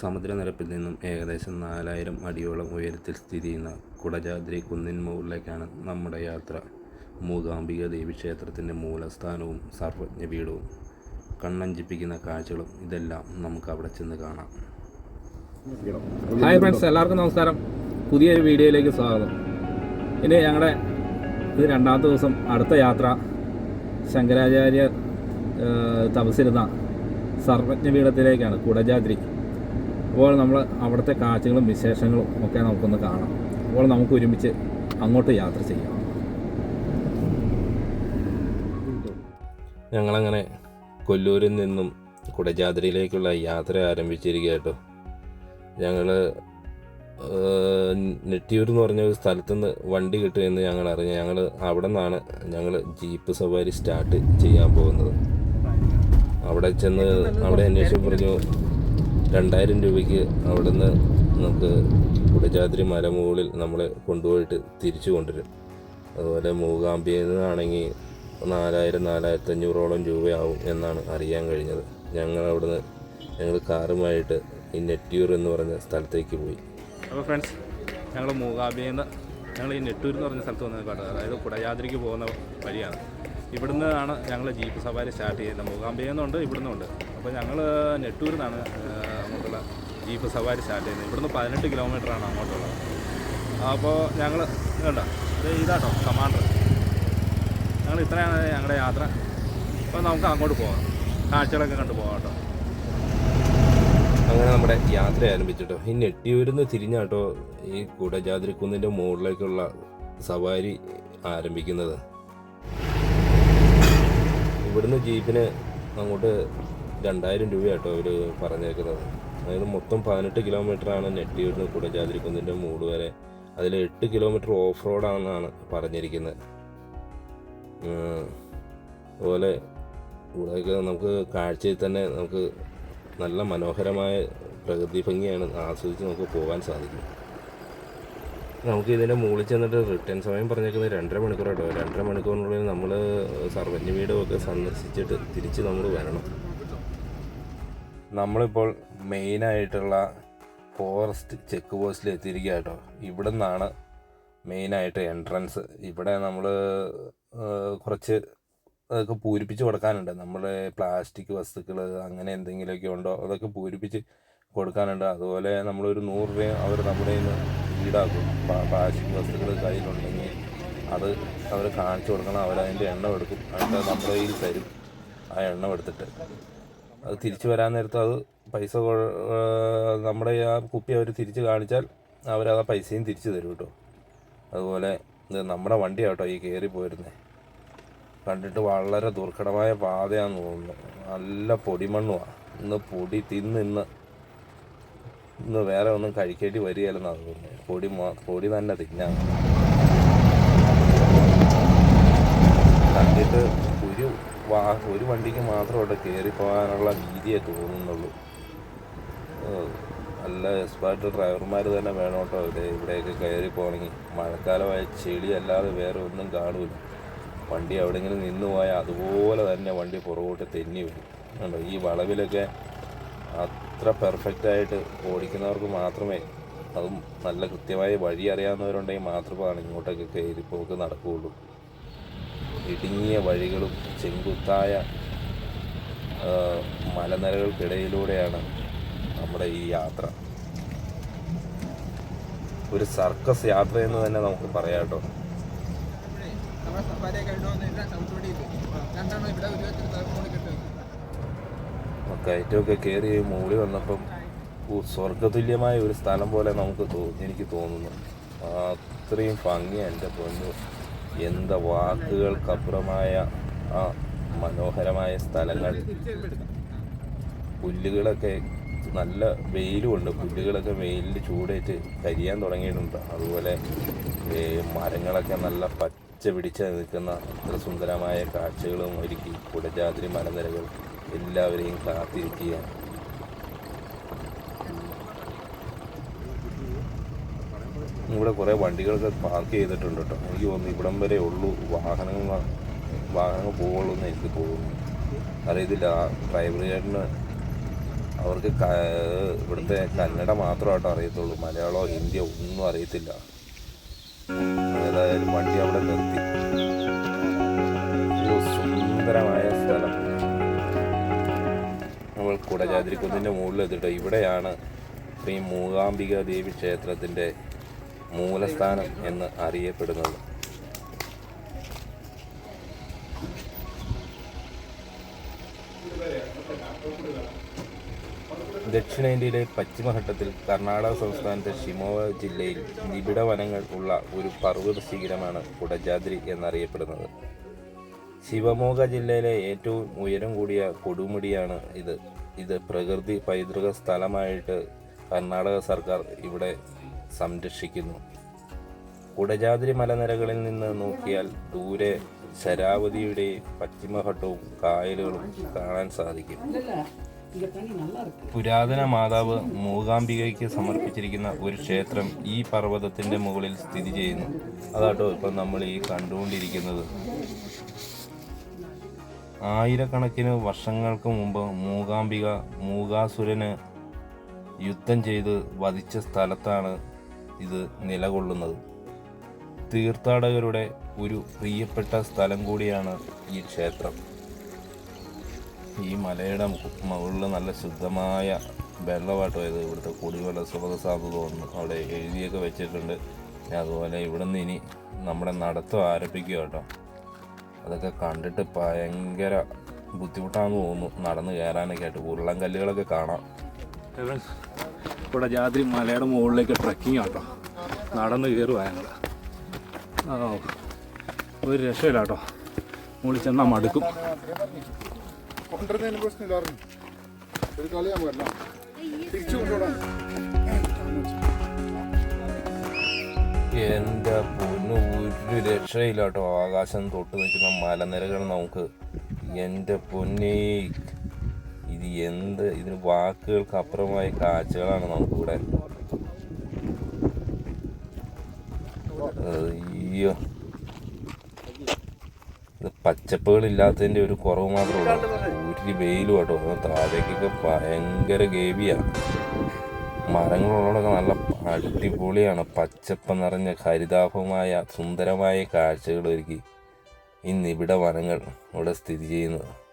സമുദ്രനിരപ്പിൽ നിന്നും ഏകദേശം നാലായിരം അടിയോളം ഉയരത്തിൽ സ്ഥിതി ചെയ്യുന്ന കുടജാദ്രി കുന്നിൻ മുകളിലേക്കാണ് നമ്മുടെ യാത്ര. മൂകാംബിക ദേവി ക്ഷേത്രത്തിന്റെ മൂലസ്ഥാനവും സർവജ്ഞപീഠവും കണ്ണഞ്ചിപ്പിക്കുന്ന കാഴ്ചകളും ഇതെല്ലാം നമുക്ക് അവിടെ ചെന്ന് കാണാം. ഹായ് ഫ്രണ്ട്സ് എല്ലാവർക്കും നമസ്കാരം. പുതിയൊരു വീഡിയോയിലേക്ക് സ്വാഗതം. ഇനി ഞങ്ങളുടെ ഇത് രണ്ടാമത്തെ ദിവസം അടുത്ത യാത്ര ശങ്കരാചാര്യ തപസിരുന്ന സർവജ്ഞപീഠത്തിലേക്കാണ് കുടജാദ്രി. അപ്പോൾ നമ്മൾ അവിടുത്തെ കാഴ്ചകളും വിശേഷങ്ങളും ഒക്കെ നമുക്കൊന്ന് കാണാം. അപ്പോൾ നമുക്ക് ഒരുമിച്ച് അങ്ങോട്ട് യാത്ര ചെയ്യാം. ഞങ്ങളങ്ങനെ കൊല്ലൂരിൽ നിന്നും കുടജാദ്രിയിലേക്കുള്ള യാത്ര ആരംഭിച്ചിരിക്കുക കേട്ടോ ഞങ്ങൾ നെട്ടിയൂർ എന്ന് പറഞ്ഞ ഒരു സ്ഥലത്തു നിന്ന് വണ്ടി കിട്ടുമെന്ന് ഞങ്ങൾ അറിഞ്ഞു ഞങ്ങൾ അവിടെ നിന്നാണ് ഞങ്ങൾ ജീപ്പ് സവാരി സ്റ്റാർട്ട് ചെയ്യാൻ പോകുന്നത്. അവിടെ ചെന്ന് അവിടെ അന്വേഷിച്ച് പറഞ്ഞു രണ്ടായിരം രൂപയ്ക്ക് അവിടെ നിന്ന് നമുക്ക് കുടജാദ്രി മലമുകളിൽ നമ്മളെ കൊണ്ടുപോയിട്ട് തിരിച്ചു കൊണ്ടുവരും. അതുപോലെ മൂകാംബിയിൽ നിന്നാണെങ്കിൽ നാലായിരം നാലായിരത്തി അഞ്ഞൂറോളം രൂപയാവും എന്നാണ് അറിയാൻ കഴിഞ്ഞത്. ഞങ്ങൾ അവിടുന്ന് ഞങ്ങൾ കാറുമായിട്ട് ഈ നെറ്റ്യൂർ എന്ന് പറഞ്ഞ സ്ഥലത്തേക്ക് പോയി. അപ്പോൾ ഫ്രണ്ട്സ് ഞങ്ങൾ മൂകാംബിയിൽ നിന്ന് ഞങ്ങൾ ഈ നെട്ടൂർ എന്ന് പറഞ്ഞ സ്ഥലത്ത് വന്നത് കേട്ടോ അതായത് കുടയാദ്രിക്ക് പോകുന്ന വഴിയാണ്. ഇവിടുന്ന് ആണ് ഞങ്ങൾ ജീപ്പ് സവാരി സ്റ്റാർട്ട് ചെയ്യുന്നത്. മൂകാംബിയിൽ നിന്നുണ്ട് ഇവിടുന്നുണ്ട്. അപ്പോൾ ഞങ്ങൾ നെട്ടൂരിൽ നിന്നാണ് ജീപ്പ് സവാരി സ്റ്റാർട്ട് ചെയ്യുന്നത്. ഇവിടുന്ന് പതിനെട്ട് കിലോമീറ്ററാണ് അങ്ങോട്ടുള്ളത്. അപ്പോൾ ഞങ്ങൾ വേണ്ട ഇത് ഇതാട്ടോ കമാൻഡർ ഞങ്ങൾ ഇത്രയാണ് ഞങ്ങളുടെ യാത്ര. അപ്പോൾ നമുക്ക് അങ്ങോട്ട് പോകാം കാഴ്ചകളൊക്കെ കണ്ടു പോകാം കേട്ടോ. അങ്ങനെ നമ്മുടെ യാത്ര ആരംഭിച്ചിട്ടോ. ഈ നെട്ടിയൂരിന്ന് തിരിഞ്ഞാട്ടോ ഈ കുന്നിന്റെ മുകളിലേക്കുള്ള സവാരി ആരംഭിക്കുന്നത്. ഇവിടുന്ന് ജീപ്പിന് അങ്ങോട്ട് രണ്ടായിരം രൂപയാട്ടോ അവർ പറഞ്ഞേക്കുന്നത്. അതായത് മൊത്തം പതിനെട്ട് കിലോമീറ്ററാണ് നെട്ടിയൂരിന് കുന്നിന്റെ മൂട് വരെ. അതിൽ എട്ട് കിലോമീറ്റർ ഓഫ് റോഡാണെന്നാണ് പറഞ്ഞിരിക്കുന്നത്. അതുപോലെ ഇവിടെയൊക്കെ നമുക്ക് കാഴ്ചയിൽ തന്നെ നമുക്ക് നല്ല മനോഹരമായ പ്രകൃതി ഭംഗിയാണ് ആസ്വദിച്ച് നമുക്ക് പോകാൻ സാധിക്കും. നമുക്ക് ഇതിന്റെ മുകളിൽ ചെന്നിട്ട് റിട്ടേൺ സമയം പറഞ്ഞേക്കുന്നത് രണ്ടര മണിക്കൂർ കേട്ടോ രണ്ടര മണിക്കൂറിനുള്ളിൽ നമ്മൾ സർവജ്ഞ വീടുമൊക്കെ സന്ദർശിച്ചിട്ട് തിരിച്ച് നമ്മൾ വരണം. നമ്മളിപ്പോൾ മെയിനായിട്ടുള്ള ഫോറസ്റ്റ് ചെക്ക് പോസ്റ്റിൽ എത്തിയിരിക്കുക കേട്ടോ ഇവിടെ നിന്നാണ് മെയിനായിട്ട് എൻട്രൻസ് ഇവിടെ നമ്മൾ കുറച്ച് അതൊക്കെ പൂരിപ്പിച്ച് കൊടുക്കാനുണ്ട്. നമ്മുടെ പ്ലാസ്റ്റിക് വസ്തുക്കൾ അങ്ങനെ എന്തെങ്കിലുമൊക്കെ ഉണ്ടോ അതൊക്കെ പൂരിപ്പിച്ച് കൊടുക്കാനുണ്ട്. അതുപോലെ നമ്മളൊരു നൂറ് രൂപ അവർ നമ്മുടെ നിന്ന് ഈടാക്കും. പ്ലാസ്റ്റിക് വസ്തുക്കൾ കയ്യിലുണ്ടെങ്കിൽ അത് അവർ കാണിച്ചു കൊടുക്കണം. അവരതിന്റെ എണ്ണം എടുക്കും. എന്നിട്ട് നമ്മുടെ കയ്യിൽ തരും ആ എണ്ണം എടുത്തിട്ട്. അത് തിരിച്ചു വരാൻ നേരത്ത് അത് പൈസ നമ്മുടെ ആ കുപ്പി അവർ തിരിച്ച് കാണിച്ചാൽ അവരത് ആ പൈസയും തിരിച്ചു തരും കേട്ടോ. അതുപോലെ ഇത് നമ്മുടെ വണ്ടിയാട്ടോ ഈ കയറി പോയിരുന്നത് കണ്ടിട്ട് വളരെ ദുർഘടമായ പാതയാണെന്ന് തോന്നുന്നു. നല്ല പൊടിമണ്ണുമാണ് ഇന്ന് പൊടി തിന്ന് ഇന്ന് വേറെ ഒന്നും കഴിക്കേണ്ടി വരികയല്ലെന്നാണ് തോന്നുന്നത് പൊടി പൊടി തന്നെ തിന്നാണ് കണ്ടിട്ട് വാ ഒരു വണ്ടിക്ക് മാത്രം അവിടെ കയറി പോകാനുള്ള വീതിയെ തോന്നുന്നുള്ളൂ. നല്ല എക്സ്പേർട്ട് ഡ്രൈവർമാർ തന്നെ വേണം കേട്ടോ ഇവിടെ ഇവിടെയൊക്കെ കയറി പോകണമെങ്കിൽ. മഴക്കാലമായ ചെളി അല്ലാതെ വേറെ ഒന്നും കാണൂല. വണ്ടി എവിടെയെങ്കിലും നിന്ന് പോയാൽ അതുപോലെ തന്നെ വണ്ടി പുറകോട്ട് തെന്നി വരും. കണ്ടോ ഈ വളവിലൊക്കെ അത്ര പെർഫെക്റ്റായിട്ട് ഓടിക്കുന്നവർക്ക് മാത്രമേ അതും നല്ല കൃത്യമായ വഴി അറിയാവുന്നവരുണ്ടെങ്കിൽ മാത്രമാണ് ഇങ്ങോട്ടൊക്കെ കയറി പോക്ക് നടക്കുകയുള്ളൂ. ഇടുങ്ങിയ വഴികളും ചെങ്കുത്തായ മലനിരകൾക്കിടയിലൂടെയാണ് നമ്മുടെ ഈ യാത്ര. ഒരു സർക്കസ് യാത്ര എന്ന് തന്നെ നമുക്ക് പറയാം കേട്ടോ. കയറ്റമൊക്കെ കയറി മൂളി വന്നപ്പം സ്വർഗതുല്യമായ ഒരു സ്ഥലം പോലെ നമുക്ക് എനിക്ക് തോന്നുന്നു. അത്രയും ഭംഗി എന്റെ പൊന്നു. എന്താ വാക്കുകൾക്കപ്പുറമായ ആ മനോഹരമായ സ്ഥലങ്ങൾ? പുല്ലുകളൊക്കെ നല്ല വെയിലുമുണ്ട്. പുല്ലുകളൊക്കെ വെയിലിൽ ചൂടേറ്റ് കരിയാൻ തുടങ്ങിയിട്ടുണ്ട്. അതുപോലെ മരങ്ങളൊക്കെ നല്ല പച്ച പിടിച്ച് നിൽക്കുന്ന അത്ര സുന്ദരമായ കാഴ്ചകളും ഒരുക്കി. കുടജാതിരി മലനിരകൾ എല്ലാവരെയും കാത്തിരിക്കുകയാണ്. ഇവിടെ കുറേ വണ്ടികളൊക്കെ പാർക്ക് ചെയ്തിട്ടുണ്ട് കേട്ടോ എനിക്ക് തോന്നുന്നു ഇവിടം വരെ ഉള്ളൂ. വാഹനങ്ങൾ വാഹനങ്ങൾ പോവുള്ളൂ എന്ന് എനിക്ക് തോന്നുന്നു. അറിയത്തില്ല. ആ ഡ്രൈവർ ചേട്ടന് അവർക്ക് ഇവിടുത്തെ കന്നഡ മാത്രമായിട്ട് അറിയത്തുള്ളൂ. മലയാളമോ ഹിന്ദിയോ ഒന്നും അറിയത്തില്ല. ഏതായാലും വണ്ടി അവിടെ നിർത്തി. സുന്ദരമായ സ്ഥലം. നമ്മൾ കുടജാതിരിക്കുന്നിന്റെ മുകളിൽ എത്തിയിട്ട് ഇവിടെയാണ് ശ്രീ മൂകാംബിക ദേവി ക്ഷേത്രത്തിന്റെ മൂലസ്ഥാനം എന്ന് അറിയപ്പെടുന്നത്. ദക്ഷിണേന്ത്യയിലെ പശ്ചിമഘട്ടത്തിൽ കർണാടക സംസ്ഥാനത്തെ ഷിമോഗ ജില്ലയിൽ നിബിഡ വനങ്ങൾ ഉള്ള ഒരു പർവത ശിഖരമാണ് കുടജാദ്രി എന്നറിയപ്പെടുന്നത്. ശിവമോഗ ജില്ലയിലെ ഏറ്റവും ഉയരം കൂടിയ കൊടുമുടിയാണ് ഇത്. ഇത് പ്രകൃതി പൈതൃക സ്ഥലമായിട്ട് കർണാടക സർക്കാർ ഇവിടെ സംരക്ഷിക്കുന്നു. കുടജാതിരി മലനിരകളിൽ നിന്ന് നോക്കിയാൽ ദൂരെ ശരാവതിയുടെ പശ്ചിമഘട്ടവും കായലുകളും കാണാൻ സാധിക്കും. പുരാതന മാതാവ് മൂകാംബികയ്ക്ക് സമർപ്പിച്ചിരിക്കുന്ന ഒരു ക്ഷേത്രം ഈ പർവതത്തിന്റെ മുകളിൽ സ്ഥിതി ചെയ്യുന്നു. അതാട്ടോ ഇപ്പം നമ്മൾ ഈ കണ്ടുകൊണ്ടിരിക്കുന്നത്. ആയിരക്കണക്കിന് വർഷങ്ങൾക്ക് മുമ്പ് മൂകാംബിക മൂകാസുരന് യുദ്ധം ചെയ്ത് വധിച്ച സ്ഥലത്താണ് ഇത് നിലകൊള്ളുന്നത്. തീർത്ഥാടകരുടെ ഒരു പ്രിയപ്പെട്ട സ്ഥലം കൂടിയാണ് ഈ ക്ഷേത്രം. ഈ മലയുടെ മുകളിൽ നല്ല ശുദ്ധമായ വെള്ളമാട്ടോ ഇത് ഇവിടുത്തെ കുടിവെള്ള സുഖ സാധ്യത ഒന്ന് അവിടെ എഴുതിയൊക്കെ വെച്ചിട്ടുണ്ട്. അതുപോലെ ഇവിടെ നിന്ന് ഇനി നമ്മുടെ നടത്തം ആരംഭിക്കുക കേട്ടോ. അതൊക്കെ കണ്ടിട്ട് ഭയങ്കര ബുദ്ധിമുട്ടാണെന്ന് തോന്നുന്നു. നടന്ന് കയറാനൊക്കെ ആയിട്ട്. ഉരുളൻ കല്ലുകളൊക്കെ കാണാം. ഇവിടെ ജാതിരി മലയുടെ മുകളിലേക്ക് ട്രക്കിംഗ് ആട്ടോ. നടന്ന് കയറുക ഞങ്ങൾ ആ ഒരു രക്ഷയില്ല കേട്ടോ. മുകളിൽ ചെന്നാൽ മടുക്കും. എന്റെ പ്രശ്നമില്ലായിരുന്നു ഒരു കളിയാൻ പറ്റില്ല തിരിച്ചു കൊണ്ടുവിടാൻ എന്റെ പൊന്നു ഒരു രക്ഷയില്ല കേട്ടോ. ആകാശം തൊട്ട് നിൽക്കുന്ന മലനിരകൾ നമുക്ക്. എന്റെ പൊന്നേ എന്ത് ഇതിന് വാക്കുകൾക്ക് അപ്പുറമായ കാഴ്ചകളാണ് നമുക്കിവിടെ. അയ്യോ. ഇത് ഒരു കുറവ് മാത്രമേ ഉള്ളൂ. ഒരു വെയിലും കേട്ടോ താഴേക്കൊക്കെ ഭയങ്കര ഗേവിയാണ് മരങ്ങളുള്ളതൊക്കെ നല്ല അടിപൊളിയാണ്. പച്ചപ്പ് നിറഞ്ഞ ഹരിതാഭമായ സുന്ദരമായ കാഴ്ചകൾ ഒരുക്കി ഈ നിബിഡ വനങ്ങൾ ഇവിടെ സ്ഥിതി ചെയ്യുന്നത്.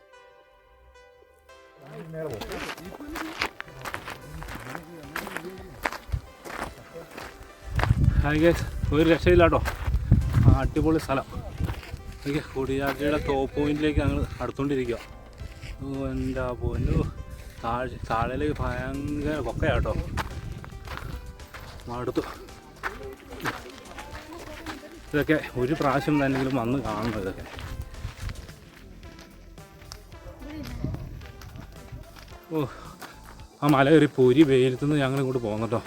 ഹായ് ഗേസ് ഒരു രക്ഷയില്ലാട്ടോ. അടിപൊളി സ്ഥലം. ഓക്കെ കുടിയാറ്റയുടെ ടോപ്പ് പോയിന്റിലേക്ക് ഞങ്ങൾ അടുത്തോണ്ടിരിക്കുക എന്റെ പൊന്നു താഴെ താഴേലേക്ക് ഭയങ്കര കൊക്കയാട്ടോ. അടുത്തു. ഇതൊക്കെ ഒരു പ്രാവശ്യം തന്നെങ്കിലും വന്ന് കാണണം ഇതൊക്കെ. ഓ ആ മല കയറി പൊരി വെയിലത്തുനിന്ന് ഞങ്ങൾ ഇങ്ങോട്ട് പോകുന്നു കേട്ടോ.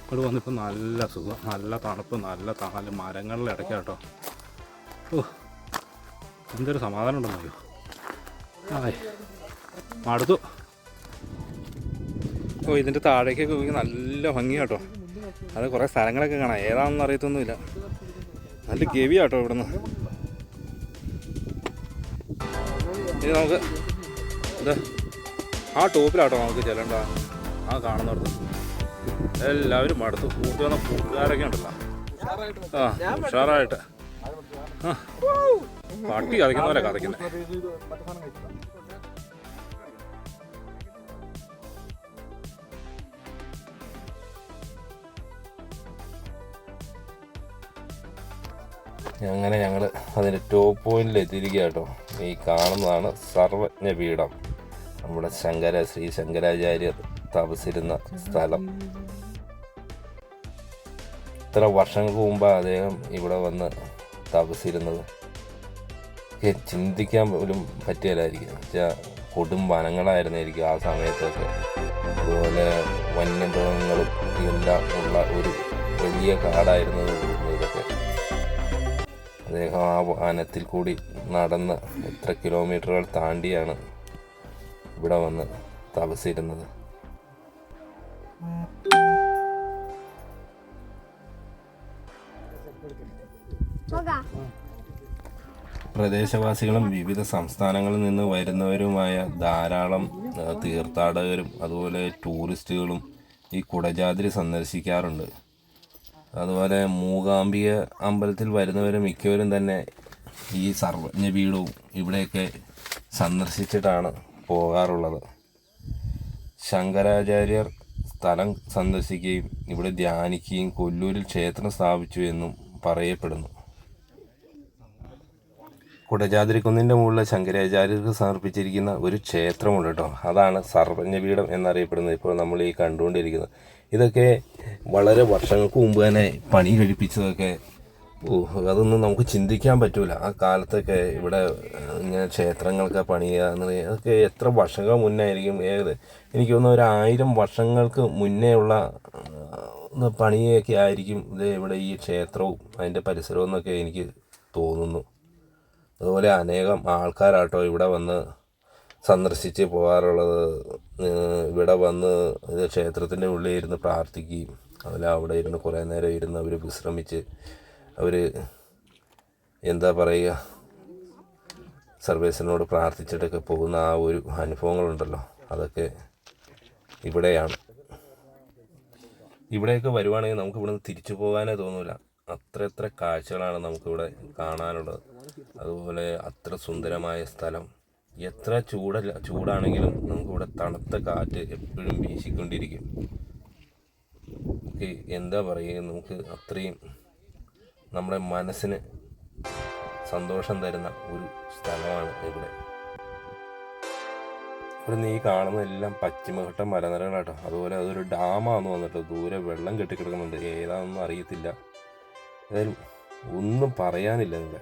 ഇങ്ങോട്ട് വന്നിപ്പോൾ നല്ല സുഖം നല്ല തണുപ്പ് നല്ല താൽ മരങ്ങളുടെ ഇടയ്ക്ക് കേട്ടോ ഓ എന്തൊരു സമാധാനം ഉണ്ടെന്നറിയോ ആയി മടുത്തു. ഓ ഇതിന്റെ താഴേക്കൊക്കെ പോയി നല്ല ഭംഗി കേട്ടോ അത് കുറേ സ്ഥലങ്ങളൊക്കെ കാണാം. ഏതാണെന്ന് അറിയത്തൊന്നുമില്ല. നല്ല ഗവി കേട്ടോ ഇവിടുന്ന്. ഇനി നമുക്ക് ഇത് ആ ടോപ്പിലാട്ടോ നമുക്ക് ചെല്ലണ്ട. ആ കാണുന്നിടത്ത് എല്ലാവരും മടുത്ത് കൂട്ടി വന്ന കൂട്ടുകാരൊക്കെ ഉണ്ടല്ലോ. ആ ഉഷാറായിട്ട്. പട്ടി കഥയ്ക്കുന്ന പോലെ കഥയ്ക്കുന്നത് അങ്ങനെ ഞങ്ങൾ അതിന്റെ ടോപ്പ് പോയിന്റിൽ എത്തിയിരിക്കുക കേട്ടോ ഈ കാണുന്നതാണ് സർവജ്ഞ പീഠം നമ്മുടെ ശങ്കര ശ്രീ ശങ്കരാചാര്യർ താമസിച്ചിരുന്ന സ്ഥലം. ഇത്ര വർഷങ്ങൾക്ക് മുമ്പാണ് അദ്ദേഹം ഇവിടെ വന്ന് താമസിച്ചിരുന്നത്. ചിന്തിക്കാൻ പോലും പറ്റിയല്ലായിരിക്കും വെച്ചാൽ കൊടും വനങ്ങളായിരുന്നായിരിക്കും ആ സമയത്തൊക്കെ. അതുപോലെ വന്യമൃഗങ്ങളും എല്ലാം ഉള്ള ഒരു വലിയ കാടായിരുന്നു ഇതൊക്കെ. അദ്ദേഹം ആ വനത്തിൽ കൂടി നടന്ന് എത്ര കിലോമീറ്ററുകൾ താണ്ടിയാണ് ഇവിടെ വന്ന് തപസിരുന്നത് പ്രദേശവാസികളും വിവിധ സംസ്ഥാനങ്ങളിൽ നിന്ന് വരുന്നവരുമായ ധാരാളം തീർത്ഥാടകരും അതുപോലെ ടൂറിസ്റ്റുകളും ഈ കുടജാദ്രി സന്ദർശിക്കാറുണ്ട്. അതുപോലെ മൂകാംബിക അമ്പലത്തിൽ വരുന്നവർ മിക്കവരും തന്നെ ഈ സർവജ്ഞ പീഠവും ഇവിടെയൊക്കെ സന്ദർശിച്ചിട്ടാണ് പോകാറുള്ളത്. ശങ്കരാചാര്യർ സ്ഥലം സന്ദർശിക്കുകയും ഇവിടെ ധ്യാനിക്കുകയും കൊല്ലൂരിൽ ക്ഷേത്രം സ്ഥാപിച്ചു എന്നും പറയപ്പെടുന്നു. കുടജാതിരിക്കുന്നിന്റെ മുകളിൽ ശങ്കരാചാര്യർക്ക് സമർപ്പിച്ചിരിക്കുന്ന ഒരു ക്ഷേത്രമുണ്ട് കേട്ടോ. അതാണ് സർവജ്ഞപീഠം എന്നറിയപ്പെടുന്നത്. ഇപ്പോൾ നമ്മൾ ഈ കണ്ടുകൊണ്ടിരിക്കുന്നത്. ഇതൊക്കെ വളരെ വർഷങ്ങൾക്ക് മുമ്പ് തന്നെ പണി കഴിപ്പിച്ചതൊക്കെ അതൊന്നും നമുക്ക് ചിന്തിക്കാൻ പറ്റൂല. ആ കാലത്തൊക്കെ ഇവിടെ ഇങ്ങനെ ക്ഷേത്രങ്ങളൊക്കെ പണിയുക അതൊക്കെ എത്ര വർഷങ്ങൾ മുന്നേ ആയിരിക്കും ഏത്? എനിക്ക് തോന്നുന്നു ഒരു ആയിരം വർഷങ്ങൾക്ക് മുന്നേ ഉള്ള പണിയൊക്കെ ആയിരിക്കും. ഇത് ഇവിടെ ഈ ക്ഷേത്രവും അതിന്റെ പരിസരവും എന്നൊക്കെ എനിക്ക് തോന്നുന്നു. അതുപോലെ അനേകം ആൾക്കാരാട്ടോ ഇവിടെ വന്ന് സന്ദർശിച്ച് പോകാറുള്ളത്. ഇവിടെ വന്ന് ക്ഷേത്രത്തിന്റെ ഉള്ളിൽ ഇരുന്ന് പ്രാർത്ഥിക്കുകയും അതുപോലെ അവിടെ ഇരുന്ന് കുറേ നേരം ഇരുന്ന് അവർ വിശ്രമിച്ച് അവർ എന്താ പറയുക സർവീസിനോട് പ്രാർത്ഥിച്ചിട്ടൊക്കെ പോകുന്ന ആ ഒരു അനുഭവങ്ങളുണ്ടല്ലോ. അതൊക്കെ ഇവിടെയാണ്. ഇവിടെയൊക്കെ വരുവാണെങ്കിൽ നമുക്ക് ഇവിടുന്ന് തിരിച്ചു പോകാനേ തോന്നൂല. അത്ര എത്ര കാഴ്ചകളാണ് നമുക്കിവിടെ കാണാനുള്ളത്. അതുപോലെ അത്ര സുന്ദരമായ സ്ഥലം. എത്ര ചൂടല്ല ചൂടാണെങ്കിലും നമുക്കിവിടെ തണുത്ത കാറ്റ് എപ്പോഴും വീശിക്കൊണ്ടിരിക്കും. എന്താ പറയുക നമുക്ക് അത്രയും നമ്മുടെ മനസ്സിന് സന്തോഷം തരുന്ന ഒരു സ്ഥലമാണ് ഇവിടെ. ഇവിടെ നീ കാണുന്ന എല്ലാം പശ്ചിമഘട്ട മലനിരകളാട്ടോ. അതുപോലെ അതൊരു ഡാമാന്ന് വന്നിട്ട് ദൂരെ വെള്ളം കെട്ടിക്കിടക്കുന്നുണ്ട്. ഏതാണെന്നും അറിയത്തില്ല. ഏതായാലും ഒന്നും പറയാനില്ല ഇവിടെ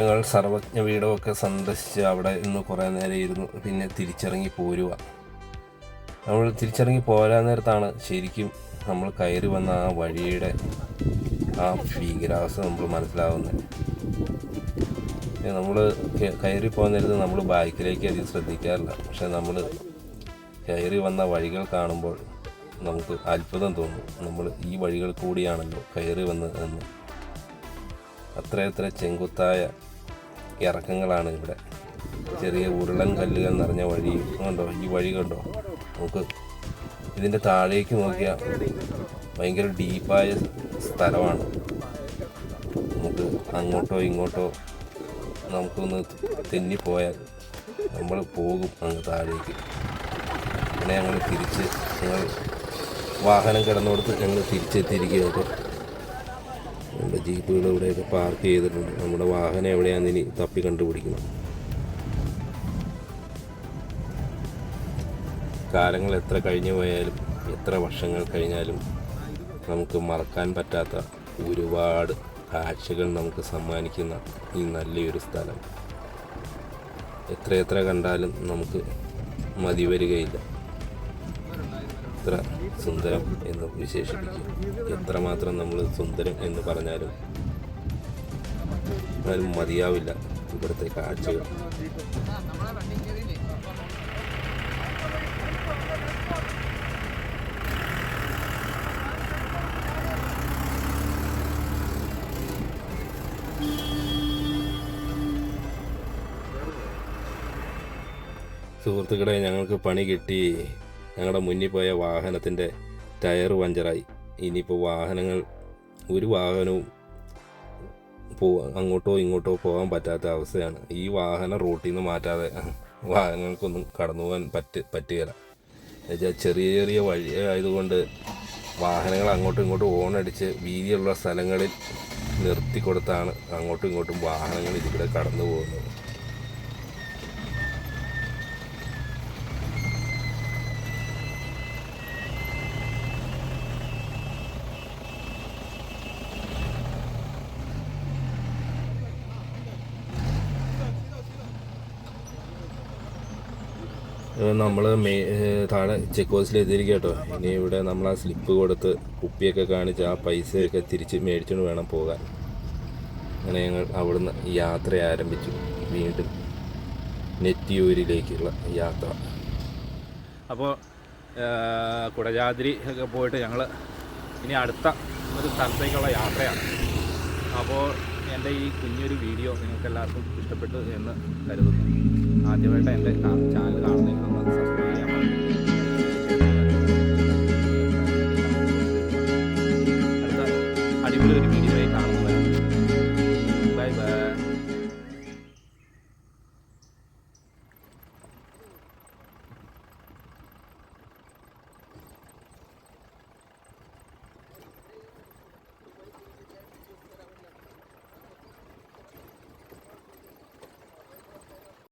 ഞങ്ങൾ സർവജ്ഞ വീടുമൊക്കെ സന്ദർശിച്ച് അവിടെ ഇന്ന് കുറേ നേരം ഇരുന്നു. പിന്നെ തിരിച്ചിറങ്ങി പോരുക നമ്മൾ തിരിച്ചിറങ്ങി പോരാൻ നേരത്താണ് ശരിക്കും നമ്മൾ കയറി വന്ന ആ വഴിയുടെ ആ ഭീകരാവസ്ഥ നമ്മൾ മനസ്സിലാവുന്നത്. നമ്മൾ കയറി പോകുന്ന നേരത്ത് നമ്മൾ ബാക്കിലേക്ക് അധികം ശ്രദ്ധിക്കാറില്ല. പക്ഷെ നമ്മൾ കയറി വന്ന വഴികൾ കാണുമ്പോൾ നമുക്ക് അത്ഭുതം തോന്നും. നമ്മൾ ഈ വഴികൾ കൂടിയാണല്ലോ കയറി വന്നത് എന്ന്. അത്രയത്ര ചെങ്കുത്തായ ഇറക്കങ്ങളാണ് ഇവിടെ. ചെറിയ ഉരുളൻ കല്ലുകൾ നിറഞ്ഞ വഴി. കണ്ടോ? ഈ വഴി കണ്ടോ? നമുക്ക് ഇതിന്റെ താഴേക്ക് നോക്കിയാൽ ഭയങ്കര ഡീപ്പായ സ്ഥലമാണ്. നമുക്ക് അങ്ങോട്ടോ ഇങ്ങോട്ടോ നമുക്കൊന്ന് തെന്നിപ്പോയാൽ നമ്മൾ പോകും അങ്ങ് താഴേക്ക്. അങ്ങനെ ഞങ്ങൾ തിരിച്ച് ഞങ്ങൾ വാഹനം കിടന്നിടത്ത് ഞങ്ങൾ തിരിച്ചെത്തിയിരിക്കുകയാണ്. നമ്മുടെ ജീപ്പുകൾ ഇവിടെയൊക്കെ പാർക്ക് ചെയ്തിട്ടുണ്ട്. നമ്മുടെ വാഹനം എവിടെയാണെന്ന് ഇനി തപ്പി കണ്ടുപിടിക്കണം. കാലങ്ങൾ എത്ര കഴിഞ്ഞു പോയാലും എത്ര വർഷങ്ങൾ കഴിഞ്ഞാലും നമുക്ക് മറക്കാൻ പറ്റാത്ത ഒരുപാട് കാഴ്ചകൾ നമുക്ക് സമ്മാനിക്കുന്ന ഈ നല്ലൊരു സ്ഥലം. എത്രയെത്ര കണ്ടാലും നമുക്ക് മതി വരികയില്ല. എത്ര സുന്ദരം എന്ന് വിശേഷിപ്പിക്കും. എത്രമാത്രം നമ്മൾ സുന്ദരം എന്ന് പറഞ്ഞാലും എന്നാലും മതിയാവില്ല ഇവിടുത്തെ കാഴ്ചകൾ. സുഹൃത്തുക്കളെ ഞങ്ങൾക്ക് പണി കിട്ടി. ഞങ്ങളുടെ മുന്നിൽ പോയ വാഹനത്തിന്റെ ടയർ പഞ്ചറായി. ഇനിയിപ്പോൾ വാഹനങ്ങൾ ഒരു വാഹനവും പോ അങ്ങോട്ടോ ഇങ്ങോട്ടോ പോകാൻ പറ്റാത്ത അവസ്ഥയാണ്. ഈ വാഹനം റൂട്ടിൽ നിന്ന് മാറ്റാതെ വാഹനങ്ങൾക്കൊന്നും കടന്നു പോകാൻ പറ്റ് പറ്റുകയില്ല. എന്നുവെച്ചാൽ ചെറിയ ചെറിയ വഴി ആയതുകൊണ്ട് വാഹനങ്ങൾ അങ്ങോട്ടും ഇങ്ങോട്ടും ഓണടിച്ച് വീതിയുള്ള സ്ഥലങ്ങളിൽ നിർത്തി കൊടുത്താണ് അങ്ങോട്ടും ഇങ്ങോട്ടും വാഹനങ്ങൾ ഇതിലൂടെ കടന്നു പോകുന്നത്. നമ്മൾ മേ താഴെ ചെക്ക് പോസ്റ്റിൽ എത്തിയിരിക്കുക കേട്ടോ. ഇനി ഇവിടെ നമ്മൾ ആ സ്ലിപ്പ് കൊടുത്ത് കുപ്പിയൊക്കെ കാണിച്ച് ആ പൈസയൊക്കെ തിരിച്ച് മേടിച്ചുകൊണ്ട് വേണം പോകാൻ. അങ്ങനെ ഞങ്ങൾ അവിടുന്ന് യാത്ര ആരംഭിച്ചു. വീണ്ടും നെറ്റിയൂരിലേക്കുള്ള യാത്ര. അപ്പോൾ കുടജാദ്രി ഒക്കെ പോയിട്ട് ഞങ്ങൾ ഇനി അടുത്ത ഒരു സ്ഥലത്തേക്കുള്ള യാത്രയാണ്. അപ്പോൾ എന്റെ ഈ കുഞ്ഞൊരു വീഡിയോ നിങ്ങൾക്ക് എല്ലാവർക്കും ഇഷ്ടപ്പെട്ടു എന്ന് കരുതുന്നു. ആദ്യമായിട്ട് എന്റെ സബ്സ്ക്രൈബ്